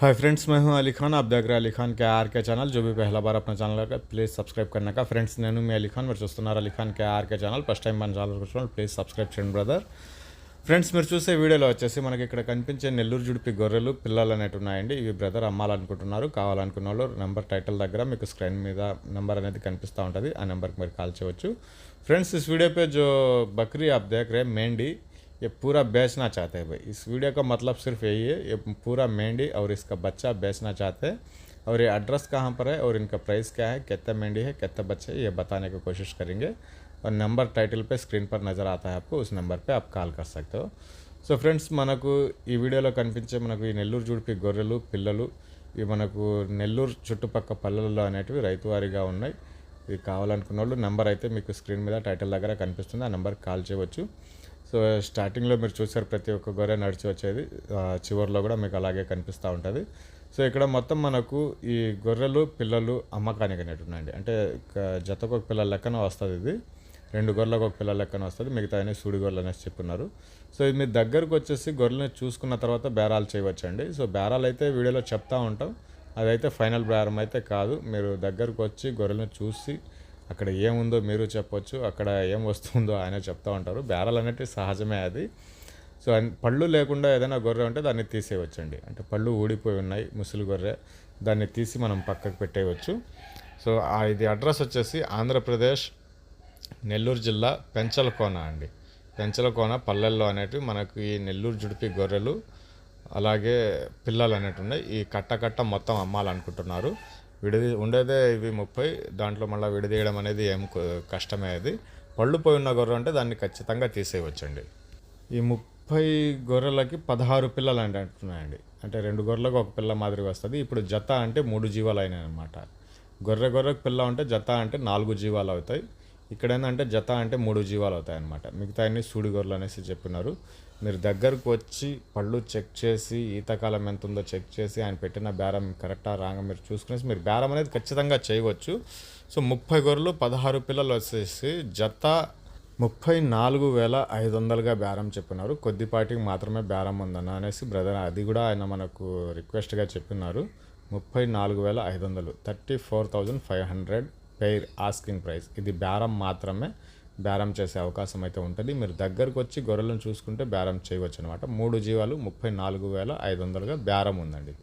Hi friends मैं हूं अली खान आप देख रहे हैं अली खान के आर के ఛానల్ जो भी पहला बार अपना ఛానల్ है ప్లీజ్ సబ్స్క్రైబ్ करने का ఫ్రెండ్స్ నేను మీ అలీ ఖాన్ మీరు చూస్తున్నారు Ali Khan K RK channel first time మన ఛానల్ చూస్తున్నారు ప్లీజ్ సబ్స్క్రైబ్ చేయండి బ్రదర్ ఫ్రెండ్స్ మీరు చూసే వీడియోలో వచ్చేసి మనకి ఇక్కడ కనిపించే నెల్లూరు జుడిపి గొర్రెలు పిల్లలు అనేవి ఉన్నాయండి ఇవి బ్రదర్ అమ్మాలనుకుంటున్నారు కావాలనుకున్న వాళ్ళు నెంబర్ టైటిల్ దగ్గర మీకు స్క్రీన్ మీద నెంబర్ అనేది కనిపిస్తూ ఉంటుంది ఆ నెంబర్కి మీరు కాల్ చేయవచ్చు फ्रेंड्स इस वीडियो पे जो बकरी आप देख रहे हैं मेंढी ये पूरा बेचना चाहते हैं भाई इस वीडियो का मतलब सिर्फ यही है ये पूरा मेंढी और इसका बच्चा बेचना चाहते हैं और ये एड्रेस कहाँ पर है और इनका प्राइस क्या है कितना मेंढी है कितना बच्चे है ये बताने की कोशिश करेंगे और नंबर टाइटल पे स्क्रीन पर नज़र आता है आपको उस नंबर पे आप కాల్ कर सकते हो సో ఫ్రెండ్స్ మనకు ఈ వీడియోలో కనిపించే మనకు ఈ నెల్లూరు జుడిపి గొర్రెలు పిల్లలు ఇవి మనకు నెల్లూరు చుట్టుపక్క పల్లెలలో అనేటివి రైతువారీగా ఉన్నాయి ఇది కావాలనుకున్న వాళ్ళు నెంబర్ అయితే మీకు స్క్రీన్ మీద టైటిల్ దగ్గర కనిపిస్తుంది ఆ నెంబర్కి కాల్ చేయవచ్చు సో స్టార్టింగ్లో మీరు చూసారు ప్రతి ఒక్క గొర్రె నడిచి వచ్చేది. చివరిలో చివర్లో కూడా మీకు అలాగే కనిపిస్తూ ఉంటుంది. సో ఇక్కడ మొత్తం మనకు ఈ గొర్రెలు పిల్లలు అమ్మకానికి అనేవి అంటే జతకు ఒక పిల్లల లెక్కన వస్తుంది ఇది. రెండు గొర్రెలకు ఒక పిల్లల లెక్కన వస్తుంది. మిగతా అన్ని సూడి గొర్రెలు అనేసి చెప్పున్నారు. సో ఇది మీ దగ్గరకు వచ్చేసి గొర్రెలను చూసుకున్న తర్వాత బేరాలు చేయవచ్చండి. సో బేరాలు అయితే వీడియోలో చెప్తా ఉంటాం. అదైతే ఫైనల్ బేరం అయితే కాదు. మీరు దగ్గరకు వచ్చి గొర్రెలను చూసి అక్కడ ఏముందో మీరు చెప్పొచ్చు అక్కడ ఏం వస్తుందో ఆయన చెప్తా ఉంటారు. బేరాలు అనేటివి సహజమే అది. సో పళ్ళు లేకుండా ఏదైనా గొర్రె ఉంటే దాన్ని తీసేయవచ్చండి. అంటే పళ్ళు ఊడిపోయి ఉన్నాయి ముసలి గొర్రె దాన్ని తీసి మనం పక్కకు పెట్టేయవచ్చు. సో ఇది అడ్రస్ వచ్చేసి ఆంధ్రప్రదేశ్ నెల్లూరు జిల్లా పెంచలకోన అండి. పెంచలకోన పల్లెల్లో అనేటివి మనకు ఈ నెల్లూరు జుడిపి గొర్రెలు అలాగే పిల్లలు అనేటివి ఉన్నాయి. ఈ కట్ట కట్ట మొత్తం అమ్మాలనుకుంటున్నారు. విడిది ఉండేదే ఇవి ముప్పై దాంట్లో మళ్ళీ విడదీయడం అనేది ఏం కష్టమే అది. పళ్ళు పోయి ఉన్న గొర్రె అంటే దాన్ని ఖచ్చితంగా తీసేయవచ్చండి. ఈ ముప్పై గొర్రెలకి పదహారు పిల్లలు అంటే అంటున్నాయండి. అంటే రెండు గొర్రెలకు ఒక పిల్ల మాదిరిగా వస్తుంది. ఇప్పుడు జత అంటే మూడు జీవాలు అయినాయి అనమాట గొర్రె గొర్రెకు పిల్ల ఉంటే జత అంటే నాలుగు జీవాలు అవుతాయి. ఇక్కడ ఏంటంటే జత అంటే మూడు జీవాలు అవుతాయి అనమాట మిగతా అన్ని సూడి గొర్రెలు అనేసి చెప్పినారు. మీరు దగ్గరకు వచ్చి పళ్ళు చెక్ చేసి ఈతకాలం ఎంత ఉందో చెక్ చేసి ఆయన పెట్టిన బేరం కరెక్టా రాగా మీరు చూసుకునేసి మీరు బేరం అనేది ఖచ్చితంగా చేయవచ్చు. సో ముప్పై గొర్రెలు పదహారు పిల్లలు వచ్చేసి జత ముప్పై నాలుగు వేల ఐదు వందలుగా బేరం చెప్పినారు. కొద్దిపాటికి మాత్రమే బేరం ఉందన్న అనేసి బ్రదర్ అది కూడా ఆయన మనకు రిక్వెస్ట్గా చెప్పినారు. ముప్పై నాలుగు వేల ఐదు వందలు thirty four thousand five hundred pair asking price ఇది బేరం మాత్రమే బేరం చేసే అవకాశం అయితే ఉంటుంది. మీరు దగ్గరకు వచ్చి గొర్రెలను చూసుకుంటే బేరం చేయవచ్చు అనమాట మూడు జీవాలు ముప్పై నాలుగు వేల ఐదు వందలుగా బేరం ఉందండి